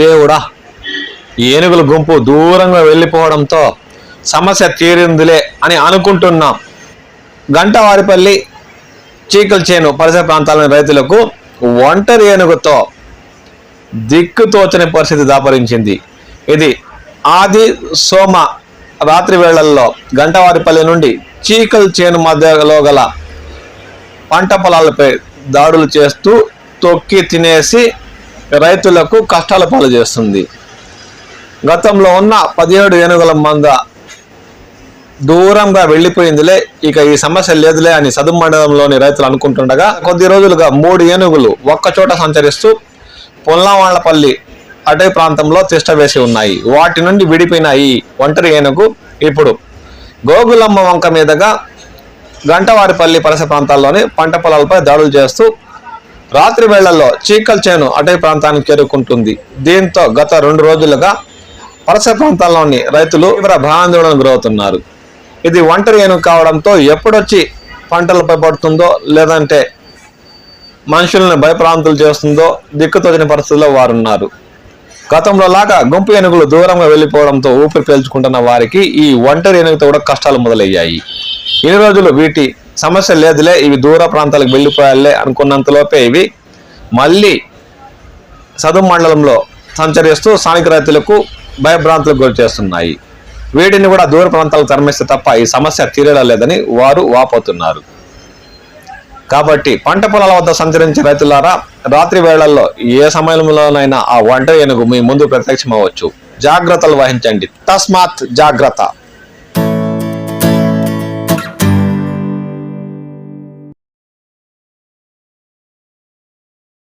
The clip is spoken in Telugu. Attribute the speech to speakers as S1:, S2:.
S1: దేవుడా ఏనుగుల గుంపు దూరంగా వెళ్ళిపోవడంతో సమస్య తీరిందిలే అని అనుకుంటున్నాం. గంటవారిపల్లి చీకల చేను పరిసర ప్రాంతాల రైతులకు ఒంటరి ఏనుగుతో దిక్కుతోచని పరిస్థితి దాపరించింది. ఇది ఆది సోమ రాత్రి వేళల్లో గంటవారిపల్లి నుండి చీకల్ చేను మధ్యలో గల పంట పొలాలపై దాడులు చేస్తూ తొక్కి తినేసి రైతులకు కష్టాల పాలు చేస్తుంది. గతంలో ఉన్న పదిహేడు ఏనుగుల మంద దూరంగా వెళ్ళిపోయిందిలే ఇక ఈ సమస్య లేదులే అని సదుం మండలంలోని రైతులు అనుకుంటుండగా కొద్ది రోజులుగా మూడు ఏనుగులు ఒక్కచోట సంచరిస్తూ పొల్లావాళ్ళపల్లి అటవీ ప్రాంతంలో తిష్ట వేసి ఉన్నాయి. వాటి నుండి విడిపోయిన ఈ ఒంటరి ఏనుగు ఇప్పుడు గోగులమ్మ వంక మీదుగా గంటవారిపల్లి పరిసర ప్రాంతాల్లోని పంట పొలాలపై దాడులు చేస్తూ రాత్రి వేళల్లో చీకల్ చేను అటవీ ప్రాంతానికి చేరుకుంటుంది. దీంతో గత రెండు రోజులుగా పరస ప్రాంతాల్లోని రైతులు తీవ్ర భయాందోళనకు గురవుతున్నారు. ఇది ఒంటరి ఏనుగు కావడంతో ఎప్పుడొచ్చి పంటలపై పడుతుందో లేదంటే మనుషులను భయప్రాంతులు చేస్తుందో దిక్కుతోచిన పరిస్థితుల్లో వారున్నారు. గతంలో లాగా గుంపు ఏనుగులు దూరంగా వెళ్ళిపోవడంతో ఊపిరి పీల్చుకుంటున్న వారికి ఈ ఒంటరి ఏనుగుతో కూడా కష్టాలు మొదలయ్యాయి. ఇన్ని రోజులు వీటి సమస్య లేదులే ఇవి దూర ప్రాంతాలకు వెళ్ళిపోయాలే అనుకున్నంతలోపే ఇవి. మళ్ళీ సదుం మండలంలో సంచరిస్తూ స్థానిక రైతులకు భయభ్రాంతులకు గురి చేస్తున్నాయి. వీటిని కూడా దూర ప్రాంతాలకు తరమేస్తే తప్ప ఈ సమస్య తీరడం లేదని వారు వాపోతున్నారు. కాబట్టి పంట పొలాల వద్ద సంచరించే రైతులారా రాత్రి వేళల్లో ఏ సమయంలోనైనా ఆ ఒంటరి ఏనుగు మీ ముందు ప్రత్యక్షమవచ్చు. జాగ్రత్తలు వహించండి. తస్మాత్ జాగ్రత్త.